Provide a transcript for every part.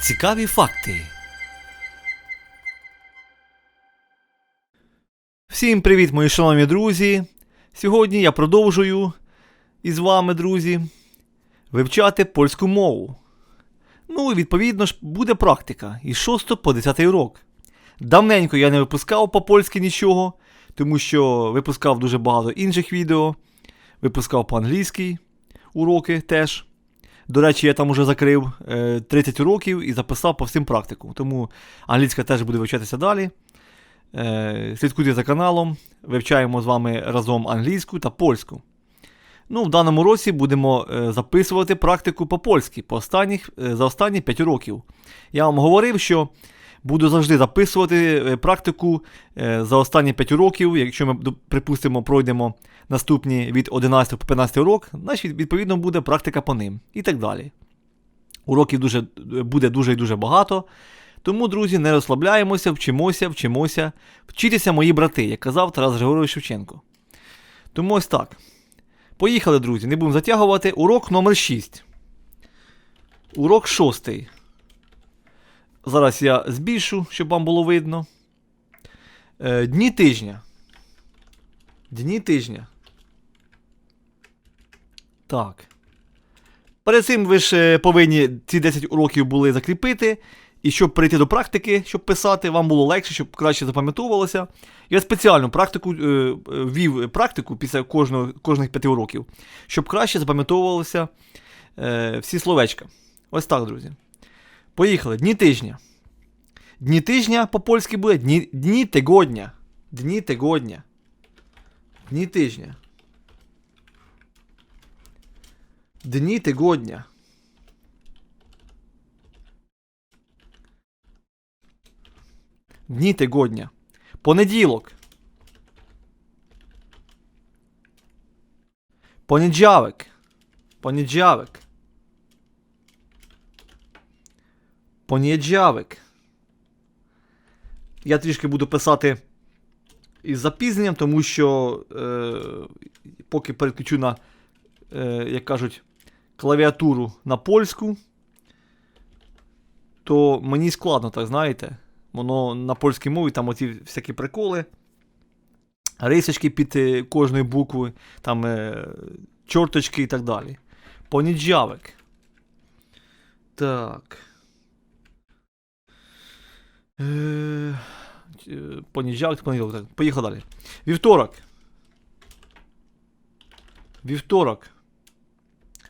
Цікаві факти. Всім привіт, мої шановні друзі. Сьогодні я продовжую із вами, друзі, вивчати польську мову. Ну і відповідно ж буде практика із 6 по 10 урок. Давненько я не випускав по-польськи нічого, тому що випускав дуже багато інших відео. Випускав по-англійськи уроки теж. До речі, я там уже закрив е, 30 уроків і записав по всім практику. Тому англійська теж буде вивчатися далі. Е, слідкуйте за каналом, вивчаємо з вами разом англійську та польську. Ну, в даному році будемо е, записувати практику по-польськи по останніх, е, за останні 5 років. Я вам говорив, що буду завжди записувати е, практику е, за останні 5 років. Якщо ми, припустимо, пройдемо наступні від 11 по 15 урок, значить, відповідно, буде практика по ним і так далі. Уроків дуже, буде дуже і дуже багато. Тому, друзі, не розслабляємося, вчимося, вчимося. Вчитися мої брати, як казав Тарас Григорович Шевченко. Тому ось так. Поїхали, друзі, не будемо затягувати. Урок номер 6. Урок 6. Зараз я збільшу, щоб вам було видно. Е, дні тижня. Дні тижня. Так. Перед цим ви ж е, повинні ці 10 уроків були закріпити. І щоб перейти до практики, щоб писати, вам було легше, щоб краще запам'ятовувалося. Я спеціальну практику е, ввів практику після кожного, кожних п'яти уроків, щоб краще запам'ятовувалися е, всі словечка. Ось так, друзі. Поїхали. Дні тижня. Дні тижня по-польськи буде дні, дні тигодня. Дні тигодня. Дні тижня. Дні тигодня. Дні тигодня. Понеділок. Понеділок. Понеділок. Понеділок. Я трішки буду писати із запізненням, тому що е, поки переключу на, е, як кажуть, клавіатуру на польську, то мені складно, так знаєте. Воно на польській мові там оці всякі приколи, рисочки під е, кожною буквою, там е, чорточки і так далі. Понеділок. Так. Е, е, понеділок. Так. Поїхали далі. Вівторок. Вівторок.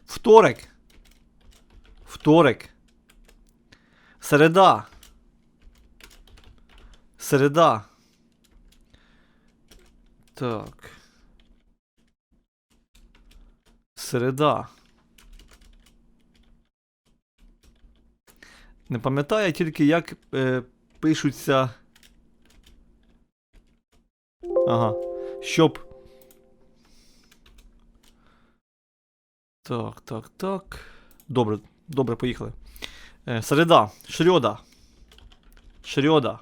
Вторик. Вторик. Середа. Середа. Так. Середа. Не пам'ятаю тільки, як е, пишуться. Ага. Щоб. Так, так, так. Добре, добре, поїхали. Е, середа. Шрьода. Шрьода.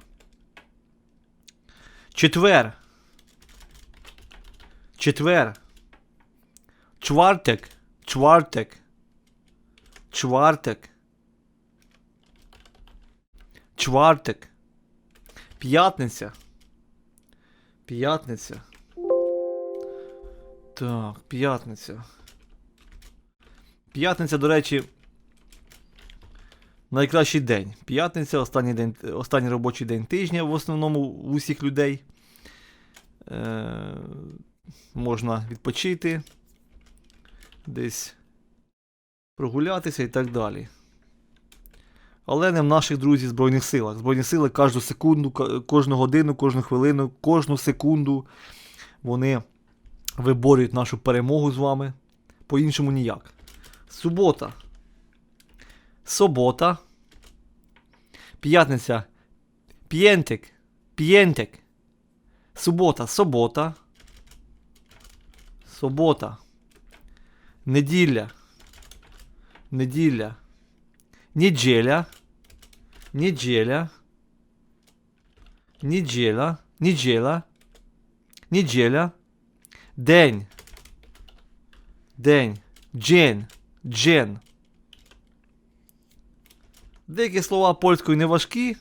Четвер. Четвер. Чвартик. Чвартик. Чвартик. Чвартик. П'ятниця. П'ятниця. Так, п'ятниця. П'ятниця, до речі, найкращий день. П'ятниця, останній день, останній робочий день тижня в основному у усіх людей. Е, можна відпочити, десь прогулятися і так далі. Але не в наших друзів Збройних силах. Збройні сили кожну секунду, кожну годину, кожну хвилину, кожну секунду вони виборюють нашу перемогу з вами. По-іншому ніяк. Субота. Собота. П'ятниця. П'єнтик. П'єнтик. Субота. Собота. Субота. Неділя. Неділя. Неділя. Неділя. Неділя. Неділя. Неділя. День. День. Джен. Джен. Деякі слова польською не важкі,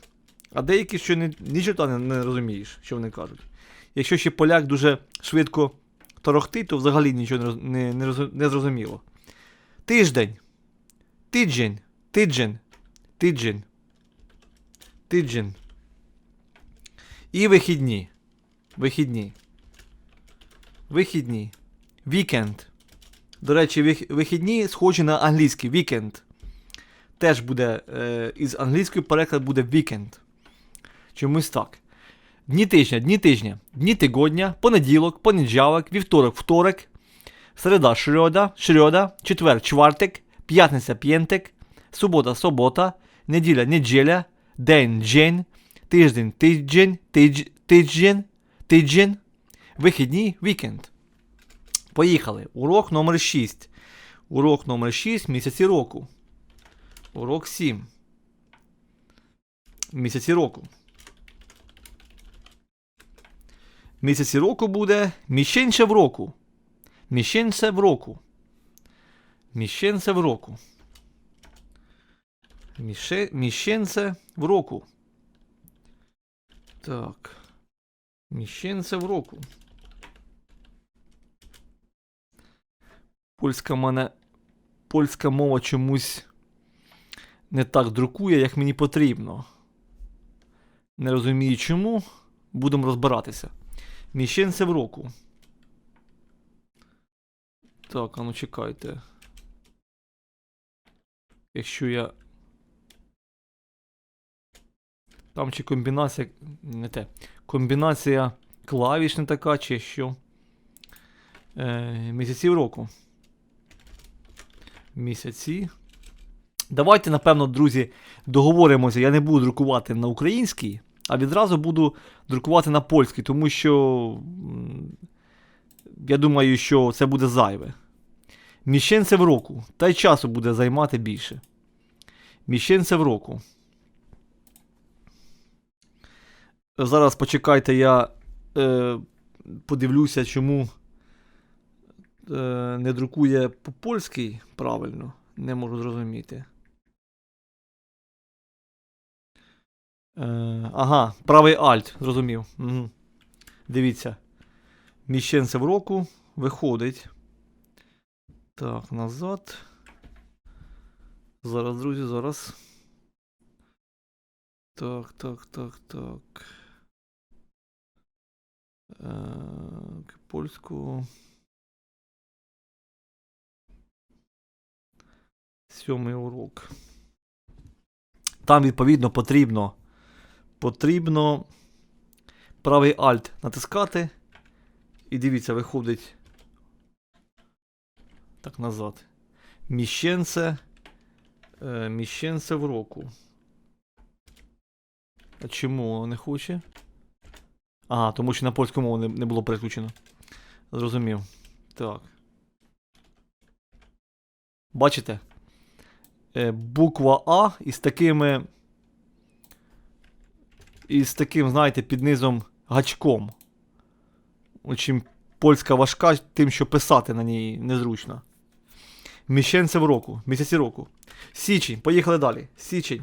а деякі, що не, нічого не, не розумієш, що вони кажуть. Якщо ще поляк дуже швидко торохтить, то взагалі нічого не, не, не зрозуміло. Тиждень. Тиджень. Тиджень. Тиджень. Тиджень. І вихідні. Вихідні. Вихідні. Вікенд. До речі, вихідні схожі на англійський вікенд. Теж буде е, із англійської переклад буде вікенд. Чомусь так. Дні тижня, дні тижня, дні тижня, понеділок, понеділок, вівторок, второк, середа, шрьода, шрьода, четвер, чвартик, п'ятниця, п'єнтик, субота, субота, неділя, неділя, день, день, тиждень, тиждень, тиж- тиждень, тиждень, вихідні, вікенд. Поїхали. Урок номер 6. Урок номер 6 місяці року. Урок 7. Місяці року. Місяці року буде міщенце в року. Міщенце в року. Міщенце в року. Міще... Міщенце в року. Так. Міщенце в року. Польська мене. Польська мова чомусь не так друкує, як мені потрібно. Не розумію чому. Будемо розбиратися. Міщенце в року. Так, а ну чекайте. Якщо я. Там чи комбінація. Не те. Комбінація клавіш не така, чи що. Е, місяців року. Місяці. Давайте, напевно, друзі, договоримося. Я не буду друкувати на українській, а відразу буду друкувати на польській, тому що я думаю, що це буде зайве. Міщенце в року. Та й часу буде займати більше. Міщенце в року. Зараз почекайте, я е, подивлюся, чому е, не друкує по-польськи правильно. Не можу зрозуміти. Е, ага, правий Альт, зрозумів. Угу. Дивіться. Міщенце в року виходить. Так, назад. Зараз, друзі, зараз. Так, так, так, так. Е, польську. Сьомий урок. Там, відповідно, потрібно. Потрібно правий Alt натискати. І дивіться, виходить. Так, назад. Міщенце. Е, міщенце в року. А чому не хоче? Ага, тому що на польську мову не, не було переключено. Зрозумів. Так. Бачите? Е, буква А із такими. Із таким, знаєте, під низом гачком. Чим польська важка, тим, що писати на ній незручно. Міщенце в року, місяці року. Січень, поїхали далі. Січень.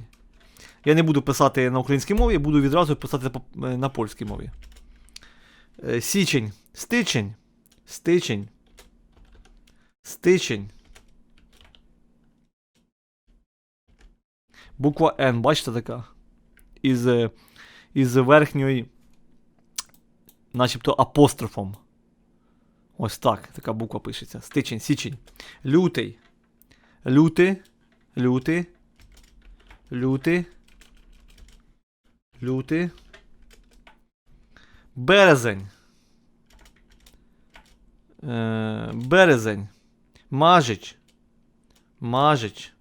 Я не буду писати на українській мові, буду відразу писати е, на польській мові. Е, Січень, стичень, стичень, стичень. Буква Н, бачите така? Із, е, із верхньої, начебто апострофом. Ось так, така буква пишеться. Стичень, січень. Лютий. Лютий. Лютий. Лютий. Лютий. Березень. Е, березень. Мажич. Мажич.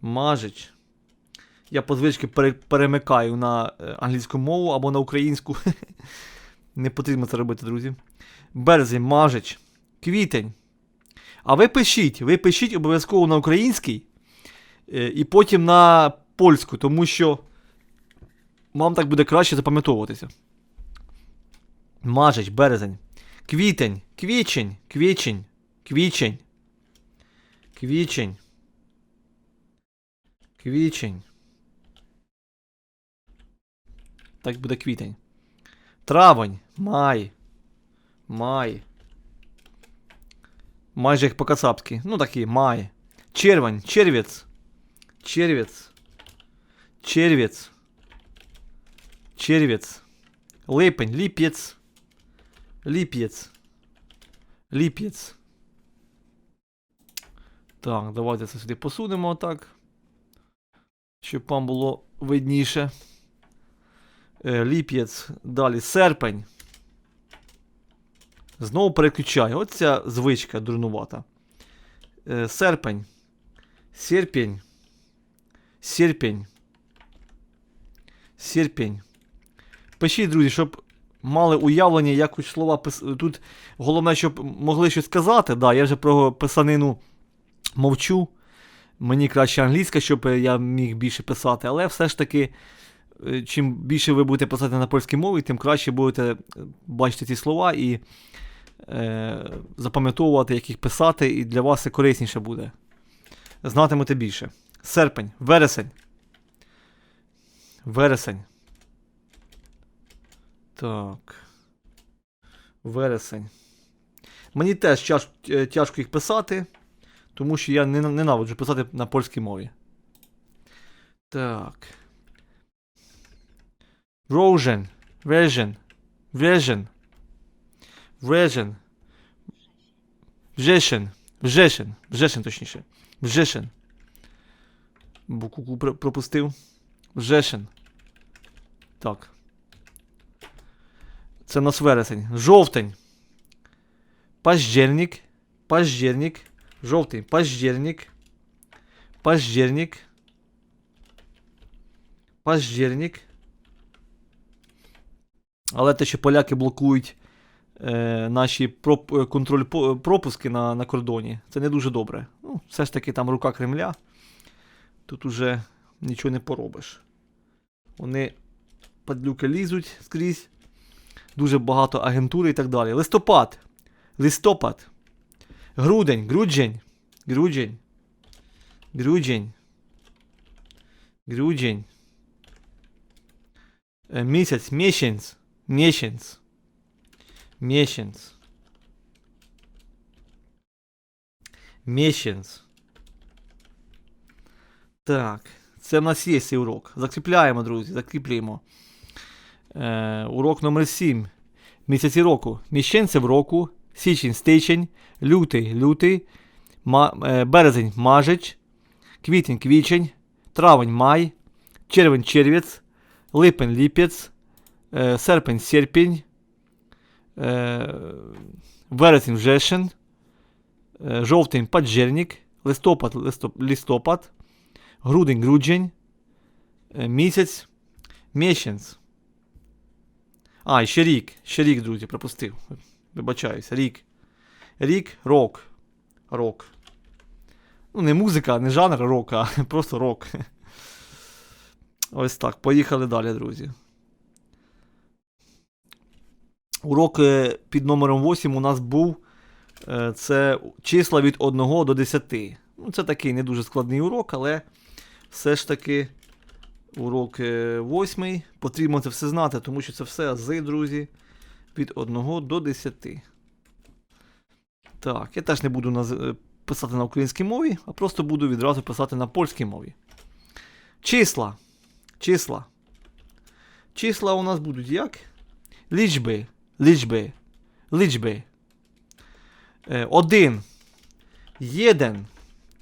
Мажич. Я по звички пере- перемикаю на е, англійську мову або на українську. Не потрібно це робити, друзі. Березень, мажич. Квітень. А ви пишіть, ви пишіть обов'язково на українській е, і потім на польську, тому що вам так буде краще запам'ятовуватися. Мажич, березень. Квітень, квічень, квічень, квічень. Квічень. Квічень. Так буде квітень. Травень. Май. Май. Майже як по-кацапськи. Ну такий, май. Червень, червець. Червець. Червець. Червець. Липень, ліп'єць. Ліп'єць. Ліп'єць. Так, давайте це сюди посунемо отак. Щоб вам було видніше. Е, Ліп'єць. Далі серпень. Знову переключаю. От ця звичка дурнувата. Е, Серпень. Серпень. Серпень. Серпень. Пишіть, друзі, щоб мали уявлення, якось слова пис... Тут головне, щоб могли щось сказати. Да, я вже про писанину мовчу. Мені краще англійська, щоб я міг більше писати, але все ж таки, е, чим більше ви будете писати на польській мові, тим краще будете е, бачити ці слова і е, запам'ятовувати, як їх писати, і для вас це корисніше буде. Знатимете більше. Серпень, вересень. Вересень. Так. Вересень. Мені теж е, тяжко їх писати, тому що я ненавиджу писати на польській мові. Так. Рожен. Вежен. Вежен. Вежен. Вжешен. Вжешен. Вжешен, точніше. Вжешен. Букву пр- пропустив. Вжешен. Так. Це нас вересень. Жовтень. Паждерник. Паждерник. Жовтий. Паждерник. Паждерник. Паждерник. Але те, що поляки блокують е, наші проп, е, контроль пропуски на, на кордоні, це не дуже добре. Ну, все ж таки там рука Кремля. Тут уже нічого не поробиш. Вони падлюки лізуть скрізь. Дуже багато агентури і так далі. Листопад. Листопад. Грудень. Грудень. Грудень. Грудень. Грудень. Е, Місяць. Місяць. Місяць. Місяць. Місяць. Так. Це в нас є цей урок. Закріпляємо, друзі, закріплюємо. Е, урок номер 7. Місяці року. Міщенців року. Січень, стичень, лютий, лютий, е, березень, мажич, квітень, квічень, травень, май, червень, червець, липень, ліпець, е, серпень, серпень, е, вересень, вжешен, е, жовтень, паджерник, листопад, листоп, листопад, грудень, грудень, е, місяць, місяць. А, ще рік. Ще рік, друзі, пропустив. Вибачаюся, рік. Рік, рок. Рок. Ну, не музика, не жанр рок, а просто рок. Ось так. Поїхали далі, друзі. Урок е, під номером 8 у нас був. е, Це числа від 1 до 10. Ну, це такий не дуже складний урок, але все ж таки урок е, 8. Потрібно це все знати, тому що це все ази, друзі. Від 1 до 10. Так, я теж не буду наз... е, писати на українській мові, а просто буду відразу писати на польській мові. Числа. Числа. Числа у нас будуть як? Лічби. Лічби. Лічби. Е, Один. Єден.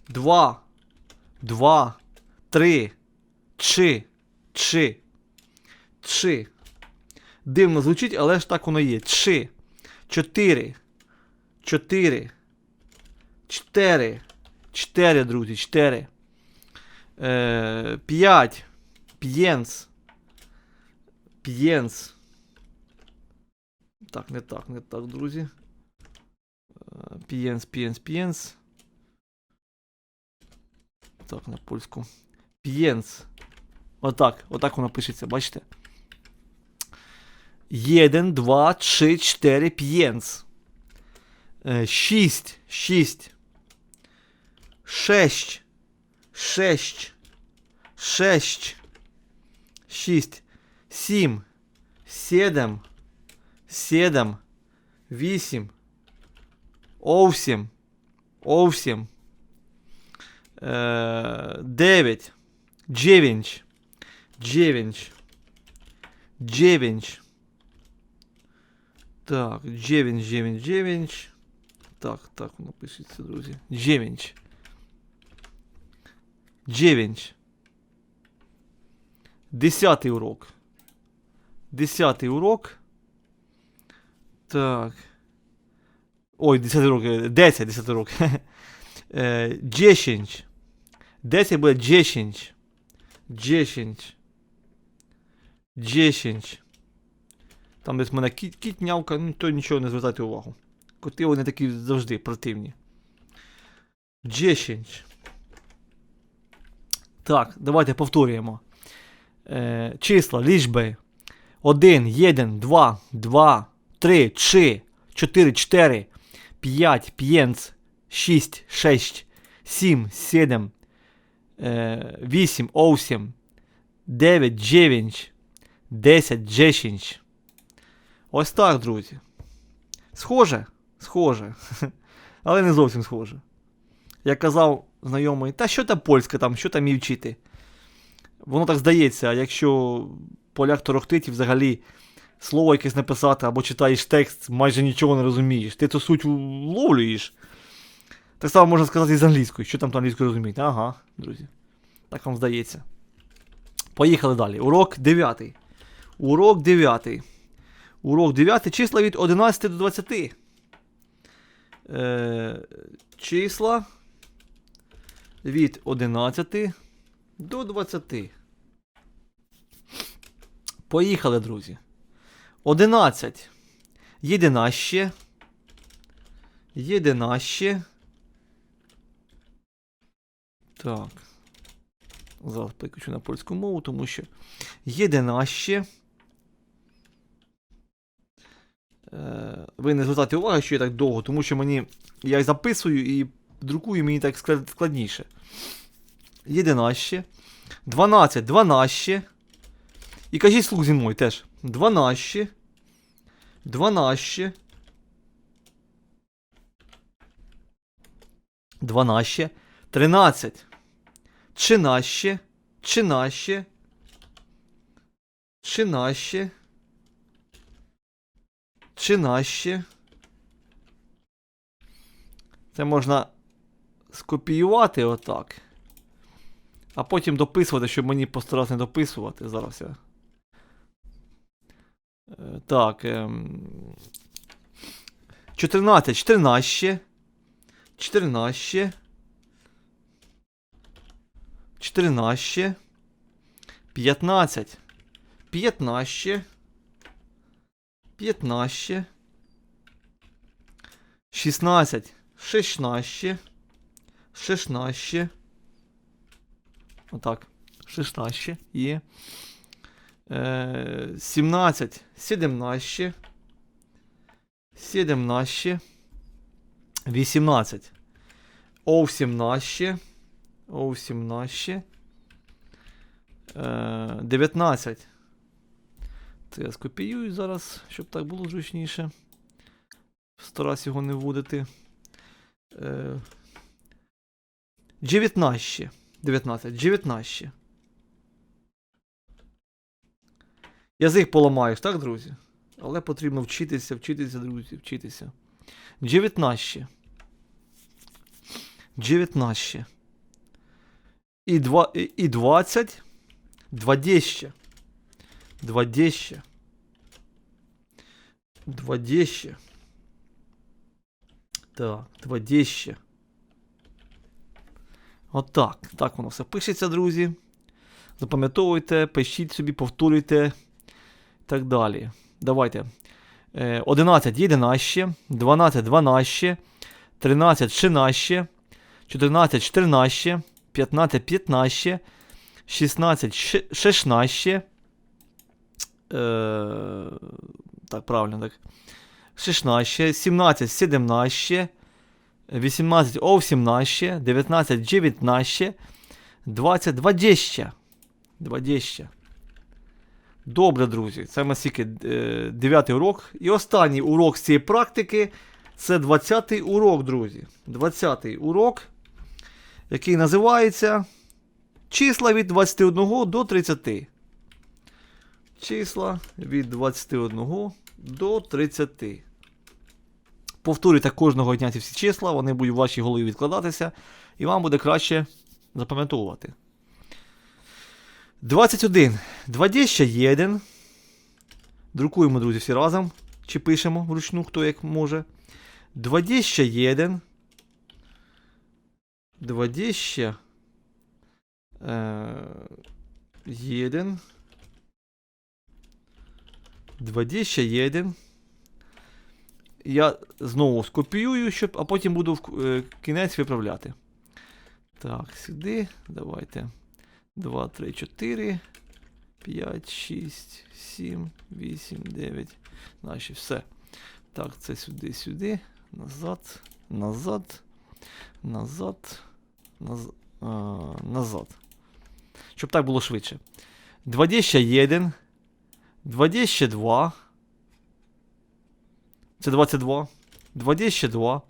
Два. Два. Три. Чи. Чи. Чи. Дивно звучить, але ж так воно є. Чи. Чотири. Чотири. Чотири. Чотири, друзі, чотири. Е, П'ять. П'єнс. П'єнс. Так, не так, не так, друзі. Е, П'єнс, п'єнс, п'єнс. Так, на польську. П'єнс. Отак, отак воно пишеться, бачите? Єден, два, три, чотири, п'єнс. Е, Шість. Шість. Шесть. Шесть. 6, 6, 7, 7, 7, 8, 8, 8, е, 9, 9, 9, 9, так, 9, 9, 9, так, так, воно пишеться, друзі, 9, 9, Десятий урок. Десятий урок. Так. Ой, десятий урок. е, Десять, десятий урок. Е, Десять. Десять буде десять. Десять. Десять. Там десь в мене кіт, кіт нявка, ну то нічого не звертайте увагу. Коти вони такі завжди противні. Десять. Так, давайте повторюємо е, числа, лічби 1, 1, 2, 2, 3, 3, 4, 4, 5, 5, 6, 6, 7, 7, е, 8, 8, 9, 9, 10, 10. Ось так, друзі. Схоже? Схоже. Але не зовсім схоже. Як казав знайомий, та що там польська там, що там і вчити? Воно так здається, а якщо поляк торохтить і взагалі слово якесь написати або читаєш текст, майже нічого не розумієш. Ти цю суть вловлюєш. Так само можна сказати і з англійською. Що там то англійською розумієте? Ага, друзі. Так вам здається. Поїхали далі. Урок 9. Урок 9. Урок 9. Числа від 11 до 20. Е, числа від 11 до 20. Поїхали, друзі. 11. Єдинаще. Єдинаще. Так. Зараз переключу на польську мову, тому що єдинаще. Е, Ви не звертайте уваги, що я так довго, тому що мені я записую і друкую мені так склад- складніше. 11, 12, 12. І кажіть слух зі мною теж. 12, 12, 12, 13, 13, 13, 13, 13. Це можна скопіювати отак. А потім дописувати, щоб мені постаратися не дописувати. Зараз я. Е, Так. Ем... 14, 14. 14. 14, 15, 15, 15, 16, 16, 16. Отак. 16 і. 17, 17, 17, 18, О17. Оу, наші. 19. Це я скопіюю зараз, щоб так було зручніше. Стараюсь його не вводити. 19. 19. 19. Язик поламаєш, так, друзі? Але потрібно вчитися, вчитися, друзі, вчитися. 19. 19. І, два, і, і 20. 20. 20. 20. Так, 20. Отак. Так воно все пишеться, друзі. Запам'ятовуйте, пишіть собі, повторюйте. І так далі. Давайте. Е, 11 11, 12 12, 13 13, 14 14, 15 15, 16 16. Е, так, правильно, так. 16, 17 17, 18 18, 19 19, 20 20. 20. Добре, друзі. Це ми скільки е, 9 урок. І останній урок з цієї практики це 20-й урок, друзі. 20-й урок, який називається Числа від 21 до 30. Числа від 21 до 30. Повторюйте кожного дня ці всі числа, вони будуть в вашій голові відкладатися, і вам буде краще запам'ятовувати. 21. 21. Друкуємо, друзі, всі разом. Чи пишемо вручну, хто як може. 21. 20. Е, 1. 21. Я знову скопіюю, щоб, а потім буду в е, кінець виправляти. Так, сюди. Давайте. 2, 3, 4, 5, 6, 7, 8, 9. Наші все. Так, це сюди, сюди. Назад. Назад. Назад. Наз... А, назад. Щоб так було швидше. 21. 22. Це 22. 22.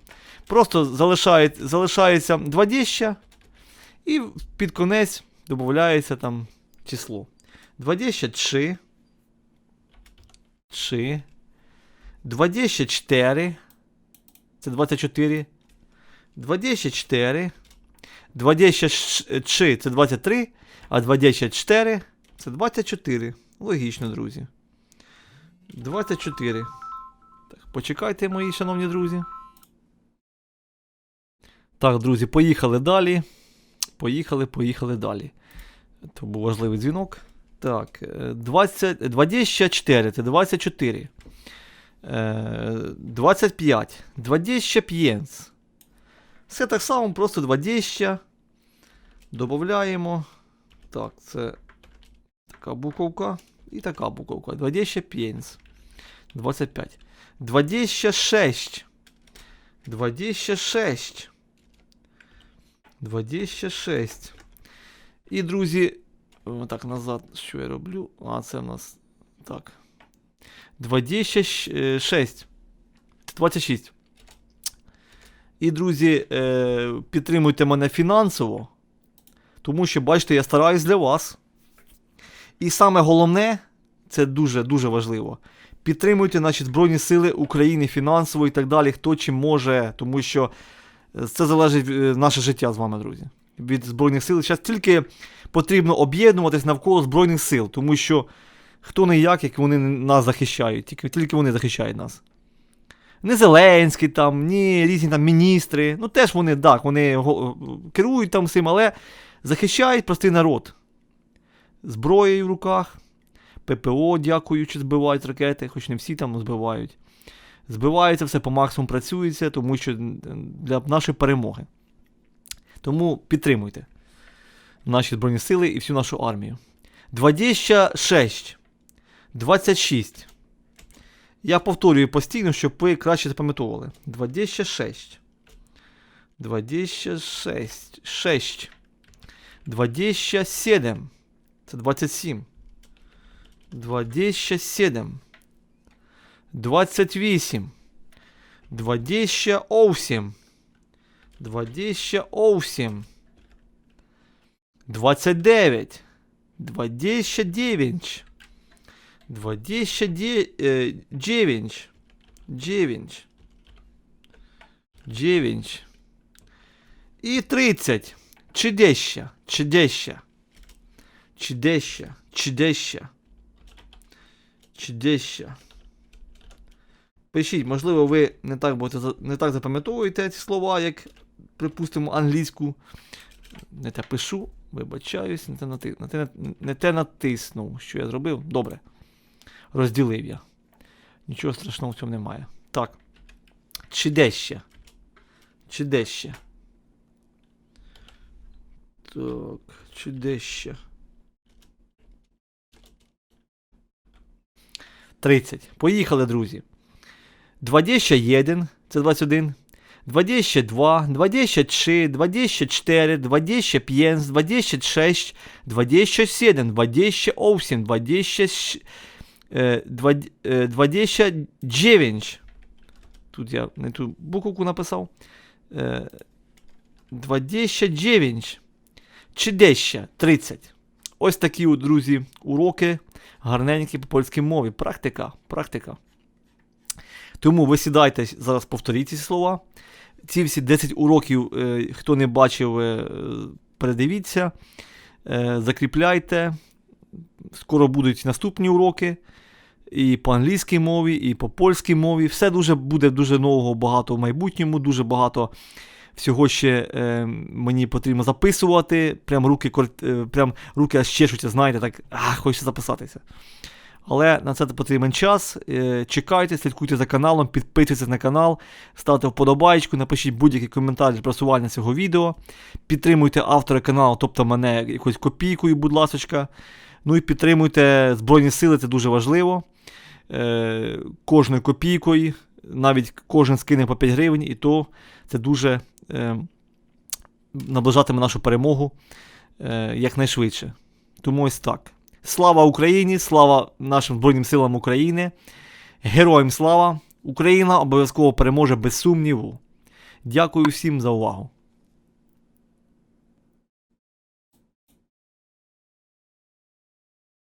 Просто залишає, залишається 20. І під конець додається там число. 23. 3. 24. Це 24. 24. 23 це 23. А 24 це 24. Логічно, друзі. 24. Так, почекайте, мої шановні друзі. Так, друзі, поїхали далі. Поїхали, поїхали далі. То був важливий дзвінок. Так, е, 20, 24, це 24. Е, 25. 25. Все так само, просто 20. Додаємо. Так, це така буковка і така буковка. 25. 25. 26. 26. 26. І, друзі, о, так, назад, що я роблю? А, це в нас. Так. 26. 26. І, друзі, е, підтримуйте мене фінансово. Тому що, бачите, я стараюсь для вас. І саме головне, це дуже-дуже важливо. Підтримуйте наші Збройні Сили України фінансово і так далі, хто чим може, тому що е, це залежить від наше життя з вами, друзі. Від Збройних сил. Зараз тільки потрібно об'єднуватись навколо Збройних сил, тому що хто не як, як вони нас захищають, тільки, тільки вони захищають нас. Не Зеленський там, ні різні там міністри. Ну теж вони, так, вони керують там всім, але захищають простий народ. Зброєю в руках. ППО, дякуючи, збивають ракети, хоч не всі там збивають. Збивається все по максимуму працюється, тому що для нашої перемоги. Тому підтримуйте наші Збройні Сили і всю нашу армію. 26. 26. Я повторюю постійно, щоб ви краще запам'ятовували. 26. 26. 6. 27. Це 27. 27. 28. 28. 28. 29. 29. 29. 9. 9. 9. І 30. Чидеща. Чидеща. Чидеща. Чидеща. Чидеща. Пишіть, можливо, ви не так будете не так запам'ятовуєте ці слова, як, припустимо, англійську. Не те пишу, вибачаюсь, не те, нати... не те натиснув. Що я зробив? Добре. Розділив я. Нічого страшного в цьому немає. Так. Чидеща. Чидеща. Так, чудеще. 30. Поїхали, друзі. 21 це 21. 22, 23, 24, 25, 26, 27, 28, 26, е, двад- е, 29. Тут я не ту букву написав. Е, 29. Чи дещо 30. Ось такі, друзі, уроки гарненькі по польській мові. Практика, практика. Тому ви сідайте, зараз повторіть ці слова. Ці всі 10 уроків, е, хто не бачив, е, передивіться, е, закріпляйте. Скоро будуть наступні уроки. І по англійській мові, і по польській мові. Все дуже буде дуже нового багато в майбутньому, дуже багато всього ще е, мені потрібно записувати. Прям руки, е, прям руки аж чешуться, знаєте, так, а, хочеться записатися. Але на це потрібен час. Е, Чекайте, слідкуйте за каналом, підписуйтесь на канал, ставте вподобайку, напишіть будь-який коментар для просування цього відео. Підтримуйте автора каналу, тобто мене якоюсь копійкою, будь ласочка. Ну і підтримуйте Збройні Сили, це дуже важливо. Е, Кожною копійкою, навіть кожен скине по 5 гривень, і то це дуже е, наближатиме нашу перемогу е, якнайшвидше. Тому ось так. Слава Україні! Слава нашим Збройним силам України! Героям слава! Україна обов'язково переможе без сумніву. Дякую всім за увагу.